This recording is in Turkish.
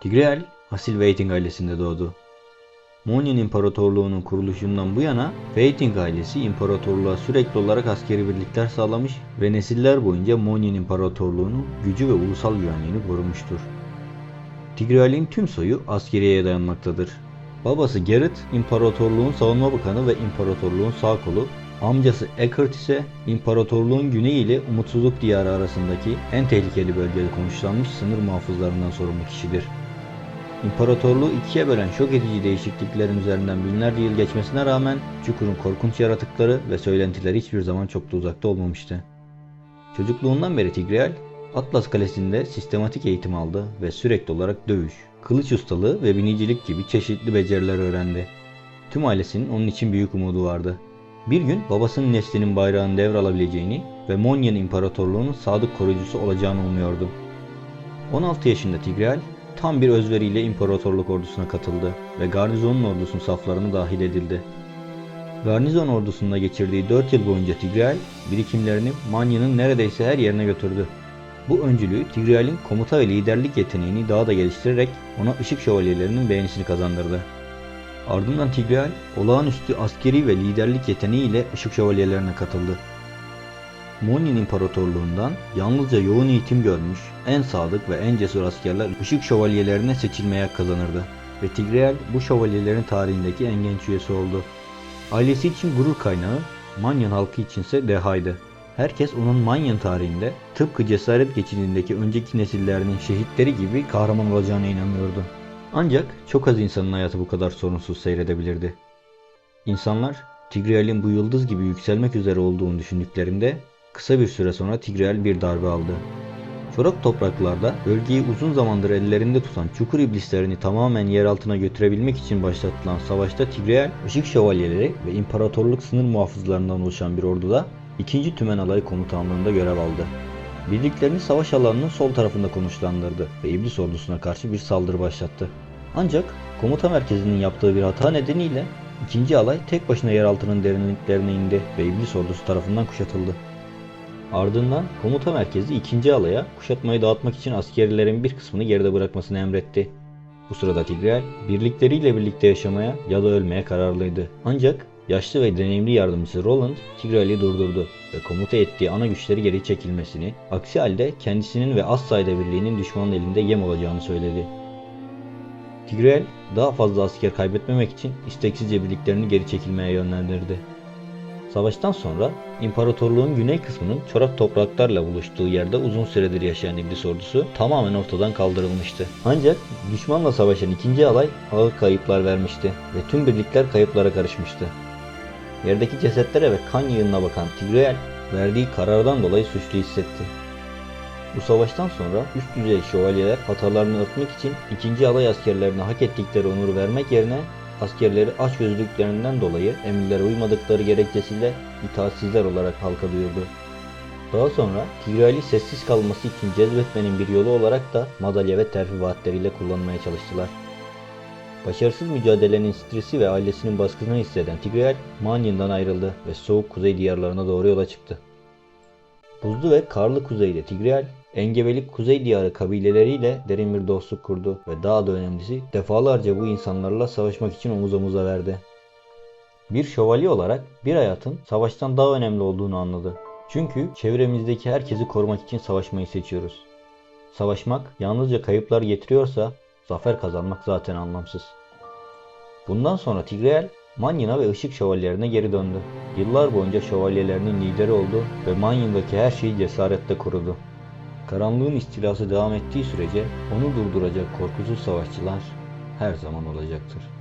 Tigreal, asil Waiting ailesinde doğdu. Monyan İmparatorluğu'nun kuruluşundan bu yana Waiting ailesi imparatorluğa sürekli olarak askeri birlikler sağlamış ve nesiller boyunca Monyan İmparatorluğu'nun gücü ve ulusal güvenliğini korumuştur. Tigreal'in tüm soyu askeriyeye dayanmaktadır. Babası Gerrit, imparatorluğun savunma bakanı ve imparatorluğun sağ kolu, amcası Eckert ise imparatorluğun güneyi ile umutsuzluk diyarı arasındaki en tehlikeli bölgede konuşlanmış sınır muhafızlarından sorumlu kişidir. İmparatorluğu ikiye bölen şok edici değişikliklerin üzerinden binlerce yıl geçmesine rağmen Çukur'un korkunç yaratıkları ve söylentileri hiçbir zaman çok da uzakta olmamıştı. Çocukluğundan beri Tigreal, Atlas Kalesi'nde sistematik eğitim aldı ve sürekli olarak dövüş, kılıç ustalığı ve binicilik gibi çeşitli beceriler öğrendi. Tüm ailesinin onun için büyük umudu vardı. Bir gün babasının neslinin bayrağını devralabileceğini ve Monyan İmparatorluğu'nun sadık koruyucusu olacağını umuyordu. 16 yaşında Tigreal tam bir özveriyle imparatorluk ordusuna katıldı ve garnizonun ordusunun saflarına dahil edildi. Garnizon ordusunda geçirdiği 4 yıl boyunca Tigreal birikimlerini Manya'nın neredeyse her yerine götürdü. Bu öncülüğü Tigreal'in komuta ve liderlik yeteneğini daha da geliştirerek ona ışık şövalyelerinin beğenisini kazandırdı. Ardından Tigreal olağanüstü askeri ve liderlik yeteneğiyle ışık şövalyelerine katıldı. Monyan İmparatorluğundan yalnızca yoğun eğitim görmüş, en sadık ve en cesur askerler ışık şövalyelerine seçilmeye kazanırdı. Ve Tigreal bu şövalyelerin tarihindeki en genç üyesi oldu. Ailesi için gurur kaynağı, Manyan halkı içinse dehaydı. Herkes onun Manyan tarihinde tıpkı cesaret geçidindeki önceki nesillerinin şehitleri gibi kahraman olacağına inanıyordu. Ancak çok az insanın hayatı bu kadar sorunsuz seyredebilirdi. İnsanlar Tigreal'in bu yıldız gibi yükselmek üzere olduğunu düşündüklerinde kısa bir süre sonra Tigreal bir darbe aldı. Çorak topraklarda bölgeyi uzun zamandır ellerinde tutan çukur iblislerini tamamen yer altına götürebilmek için başlatılan savaşta Tigreal, Işık Şövalyeleri ve İmparatorluk sınır muhafızlarından oluşan bir orduda 2. Tümen Alayı Komutanlığında görev aldı. Birliklerini savaş alanının sol tarafında konuşlandırdı ve İblis ordusuna karşı bir saldırı başlattı. Ancak komuta merkezinin yaptığı bir hata nedeniyle 2. alay tek başına yeraltının derinliklerine indi ve İblis ordusu tarafından kuşatıldı. Ardından komuta merkezi 2. alaya kuşatmayı dağıtmak için askerlerin bir kısmını geride bırakmasını emretti. Bu sırada Tigreal birlikleriyle birlikte yaşamaya ya da ölmeye kararlıydı. Ancak yaşlı ve deneyimli yardımcısı Roland Tigreal'i durdurdu ve komuta ettiği ana güçleri geri çekilmesini, aksi halde kendisinin ve az sayıda birliğinin düşmanın elinde yem olacağını söyledi. Tigreal daha fazla asker kaybetmemek için isteksizce birliklerini geri çekilmeye yönlendirdi. Savaştan sonra imparatorluğun güney kısmının çorak topraklarla buluştuğu yerde uzun süredir yaşayan İblis ordusu tamamen ortadan kaldırılmıştı. Ancak düşmanla savaşan ikinci alay ağır kayıplar vermişti ve tüm birlikler kayıplara karışmıştı. Yerdeki cesetlere ve kan yığınına bakan Tigreal verdiği karardan dolayı suçlu hissetti. Bu savaştan sonra üst düzey şövalyeler hatalarını örtmek için ikinci alay askerlerine hak ettikleri onuru vermek yerine askerleri açgözlülüklerinden dolayı emirlere uymadıkları gerekçesiyle itaatsizler olarak halka duyurdu. Daha sonra Tigreal'i sessiz kalması için cezbetmenin bir yolu olarak da madalya ve terfi vaatleriyle kullanmaya çalıştılar. Başarısız mücadelenin stresi ve ailesinin baskısını hisseden Tigreal, Manyan'dan ayrıldı ve soğuk kuzey diyarlarına doğru yola çıktı. Buzlu ve karlı kuzeyde Tigreal, engebelik kuzey diyarı kabileleriyle derin bir dostluk kurdu ve daha da önemlisi defalarca bu insanlarla savaşmak için omuz omuza verdi. Bir şövalye olarak bir hayatın savaştan daha önemli olduğunu anladı. Çünkü çevremizdeki herkesi korumak için savaşmayı seçiyoruz. Savaşmak yalnızca kayıplar getiriyorsa zafer kazanmak zaten anlamsız. Bundan sonra Tigreal Manyin'a ve Işık Şövalyelerine geri döndü. Yıllar boyunca şövalyelerinin lideri oldu ve Manyin'daki her şeyi cesaretle korudu. Karanlığın istilası devam ettiği sürece onu durduracak korkusuz savaşçılar her zaman olacaktır.